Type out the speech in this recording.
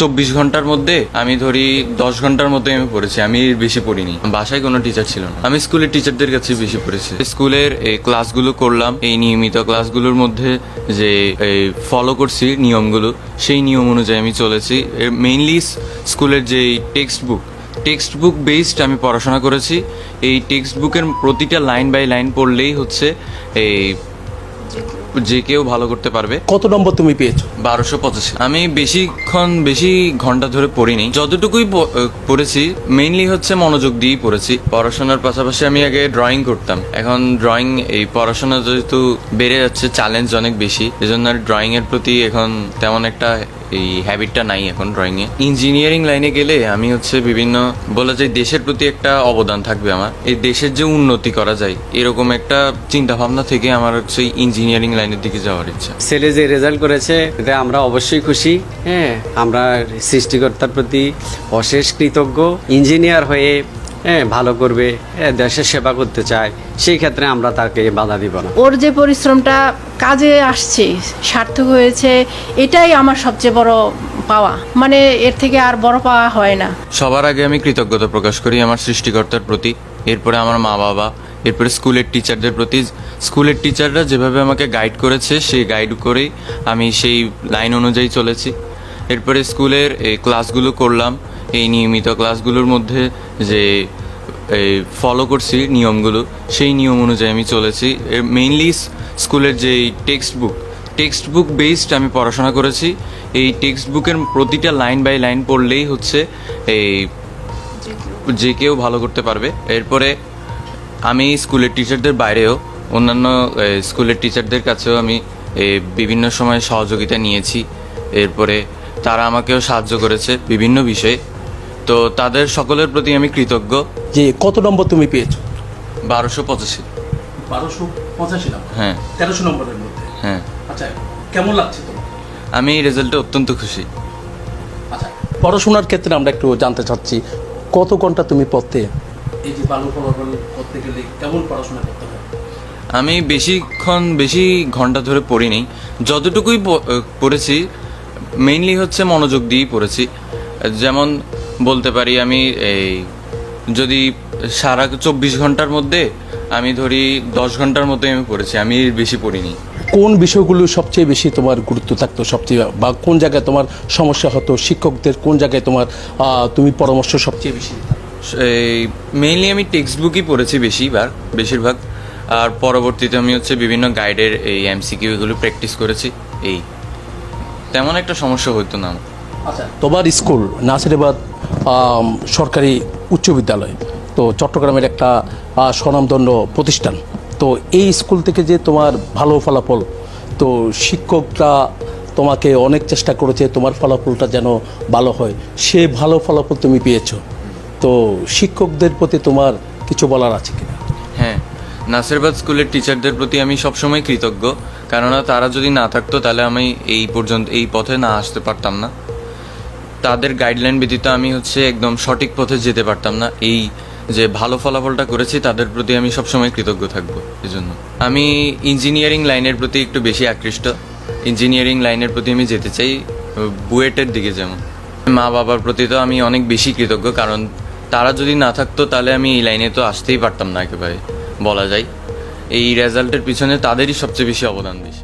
চব্বিশ ঘণ্টার মধ্যে আমি ধরি দশ ঘণ্টার মধ্যে আমি পড়েছি, আমি বেশি পড়িনি। বাসায় কোনো টিচার ছিল না। আমি স্কুলের টিচারদের কাছে বেশি পড়েছি। স্কুলের এই ক্লাসগুলো করলাম, এই নিয়মিত ক্লাসগুলোর মধ্যে যে এই ফলো করছি নিয়মগুলো, সেই নিয়ম অনুযায়ী আমি চলেছি। মেইনলি স্কুলের যে text book text book based আমি পড়াশোনা করেছি। এই টেক্সট বুকের প্রতিটা লাইন বাই লাইন পড়লেই হচ্ছে এই যে কেউ ভালো করতে পারবে। কত নম্বর তুমি পেয়েছ? বারোশো পঁচাশি। আমি বেশিক্ষণ বেশি ঘণ্টা ধরে পড়িনি। যতটুকুই প- পড়েছি মেইনলি হচ্ছে মনোযোগ দিয়েই পড়েছি। পড়াশোনার পাশাপাশি আমি আগে ড্রয়িং করতাম। এখন ড্রয়িং এই পড়াশোনা যেহেতু বেড়ে যাচ্ছে চ্যালেঞ্জ অনেক বেশি। এজন্য ড্রয়িং এর প্রতি এখন তেমন একটা এই হ্যাবিটটা নাই এখন ড্রয়িং এ ইঞ্জিনিয়ারিং লাইনে গেলে আমি হচ্ছে বিভিন্ন, বলা যায় দেশের প্রতি একটা অবদান থাকবে আমার। এই দেশের যে উন্নতি করা যায়, এরকম একটা চিন্তা ভাবনা থেকে আমার হচ্ছে ইঞ্জিনিয়ারিং লাইনের দিকে যাওয়ার ইচ্ছা। ছেলে যে রেজাল্ট করেছে এতে আমরা অবশ্যই খুশি হ্যাঁ? আমরা সৃষ্টিকর্তার প্রতি অশেষ কৃতজ্ঞ। ইঞ্জিনিয়ার হয়ে হ্যাঁ ভালো করবে হ্যাঁ, দেশের সেবা করতে চায় সেই ক্ষেত্রে আমরা তাকে বাধা দিব না। ওর যে পরিশ্রমটা কাজে আসছে সার্থক হয়েছে এটাই আমার সবচেয়ে বড় পাওয়া। মানে এর থেকে আর বড় পাওয়া হয় না। সবার আগে আমি কৃতজ্ঞতা প্রকাশ করি আমার সৃষ্টিকর্তার প্রতি এরপরে আমার মা বাবা এরপরে স্কুলের টিচারদের প্রতি। স্কুলের টিচাররা যেভাবে আমাকে গাইড করেছে সেই গাইড করেই আমি সেই লাইন অনুযায়ী চলেছি। এরপরে স্কুলের এই ক্লাসগুলো করলাম এই নিয়মিত ক্লাসগুলোর মধ্যে যে এই ফলো করছি নিয়মগুলো। সেই নিয়ম অনুযায়ী আমি চলেছি। মেইনলি স্কুলের যে text book text book based আমি পড়াশোনা করেছি। এই টেক্সট বুকের প্রতিটা লাইন বাই লাইন পড়লেই হচ্ছে এই যে কেউ ভালো করতে পারবে। এরপরে আমি স্কুলের টিচারদের বাইরেও, অন্যান্য স্কুলের টিচারদের কাছেও আমি বিভিন্ন সময় সহযোগিতা নিয়েছি। এরপরে তারা আমাকেও সাহায্য করেছে বিভিন্ন বিষয়ে। তো তাদের সকলের প্রতি আমি কৃতজ্ঞ। যে কত নম্বর তুমি পেয়েছ? বারোশো পঁচাশি। বারোশো পঁচাশি নম্বর? হ্যাঁ। তেরোশো নম্বরের মধ্যে? হ্যাঁ। আচ্ছা কেমন লাগছে তোমার? আমি এই রেজাল্টে অত্যন্ত খুশি। আচ্ছা। পড়াশোনার ক্ষেত্রে আমরা একটু জানতে চাচ্ছি কত ঘণ্টা তুমি পড়তে? এই যে ভালো ফলাফল করতে গেলে কেমন পড়াশোনা করতে হয়? আমি বেশিক্ষণ বেশি ঘণ্টা ধরে পড়িনি। যতটুকুই পড়েছি মেইনলি হচ্ছে মনোযোগ দিয়েই পড়েছি। যেমন বলতে পারি আমি এই যদি সারা চব্বিশ ঘণ্টার মধ্যে আমি ধরি দশ ঘণ্টার মধ্যে আমি পড়েছি আমি বেশি পড়িনি। কোন বিষয়গুলো সবচেয়ে বেশি তোমার গুরুত্ব থাকতো সবচেয়ে বা কোন জায়গায় তোমার সমস্যা হতো শিক্ষকদের কোন জায়গায় তোমার তুমি পরামর্শ সবচেয়ে বেশি এই মেইনলি আমি টেক্সট বুকই পড়েছি বেশিবার বেশিরভাগ। আর পরবর্তীতে আমি হচ্ছে বিভিন্ন গাইডের এই এমসিকিউ এগুলো প্র্যাকটিস করেছি এই। তেমন একটা সমস্যা হতো না আমার। আচ্ছা। তোমার স্কুল, নাসিরাবাদ সরকারি উচ্চ বিদ্যালয়, তো চট্টগ্রামের একটা স্বনামধন্য প্রতিষ্ঠান। তো এই স্কুল থেকে যে তোমার ভালো ফলাফল, তো শিক্ষকরা তোমাকে অনেক চেষ্টা করেছে তোমার ফলাফলটা যেন ভালো হয়। সে ভালো ফলাফল তুমি পেয়েছ। তো শিক্ষকদের প্রতি তোমার কিছু বলার আছে কিনা? হ্যাঁ নাসিরবাদ স্কুলের টিচারদের প্রতি আমি সবসময় কৃতজ্ঞ। কেননা তারা যদি না থাকতো তাহলে আমি এই পর্যন্ত, এই পথে না আসতে পারতাম না। তাদের গাইডলাইন ব্যতীত আমি হচ্ছে একদম সঠিক পথে যেতে পারতাম না। এই যে ভালো ফলাফলটা করেছি, তাদের প্রতি আমি সবসময় কৃতজ্ঞ থাকব জন্য আমি ইঞ্জিনিয়ারিং লাইনের প্রতি একটু বেশি আকৃষ্ট। ইঞ্জিনিয়ারিং লাইনের প্রতি আমি যেতে চাই, বুয়েটের দিকে যেমন। মা বাবার প্রতি তো আমি অনেক বেশি কৃতজ্ঞ, কারণ তারা যদি না থাকতো, তাহলে আমি এই লাইনে তো আসতেই পারতাম না একেবারে, বলা যায়। এই রেজাল্টের পিছনে তাদেরই সবচেয়ে বেশি অবদান বেশি।